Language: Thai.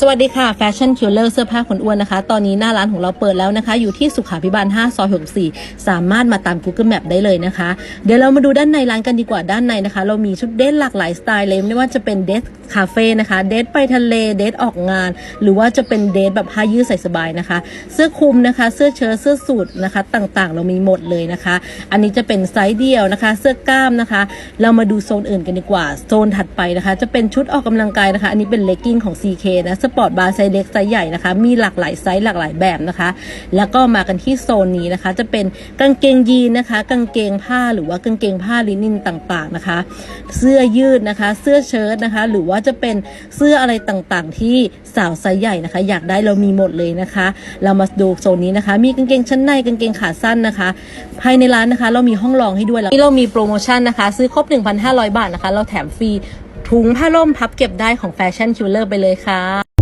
สวัสดีค่ะแฟชั่นคิลเลอร์เสื้อผ้าคนอ้วนนะคะ ตอนนี้หน้าร้านของเราเปิดแล้วนะคะ อยู่ที่สุขาพิบาล 5 ซอย 64 สามารถมาตาม Google Map ได้เลยนะคะ เดี๋ยวเรามาดูด้านในร้านกันดีกว่าด้านในนะคะ เรามีชุดเดทหลากหลายสไตล์เลยไม่ว่าจะเป็นเดทคาเฟ่นะคะ เดทไปทะเลเดทออกงาน หรือว่าจะเป็นเดทแบบผ้ายืดใส่สบายนะคะ เสื้อคลุมนะคะ เสื้อเชิ้ตเสื้อสูทนะคะ ต่างๆ เรามีหมดเลยนะคะ อันนี้จะเป็นไซส์เดียวนะคะ เสื้อกล้ามนะคะ เรามาดูโซนอื่นกันดีกว่าโซนถัดไปนะคะ จะเป็นชุดออกกำลังกายนะคะ อันนี้เป็นเลกกิ้งของ CK นะสปอร์ตบาร์ไซส์เล็กไซส์ใหญ่นะคะ มีหลากหลายไซส์หลากหลายแบบนะคะ แล้วก็มากันที่โซนนี้นะคะ จะเป็นกางเกงยีนนะคะ กางเกงผ้าหรือว่ากางเกงผ้าลินินต่างๆนะคะ เสื้อยืดนะคะ เสื้อเชิ้ตนะคะ หรือว่าจะเป็นเสื้ออะไรต่างๆ ที่สาวไซส์ใหญ่นะคะ อยากได้เรามีหมดเลยนะคะ เรามาดูโซนนี้นะคะ มีกางเกงชั้นในกางเกงขาสั้นนะคะ ภายในร้านนะคะ เรามีห้องรองให้ด้วยแล้วนี่เรามีโปรโมชั่นนะคะ ซื้อครบ 1,500 บาทนะคะ เราแถมฟรีถุงผ้าร่มพับเก็บได้ของแฟชั่นคิลเลอร์ไปเลยค่ะ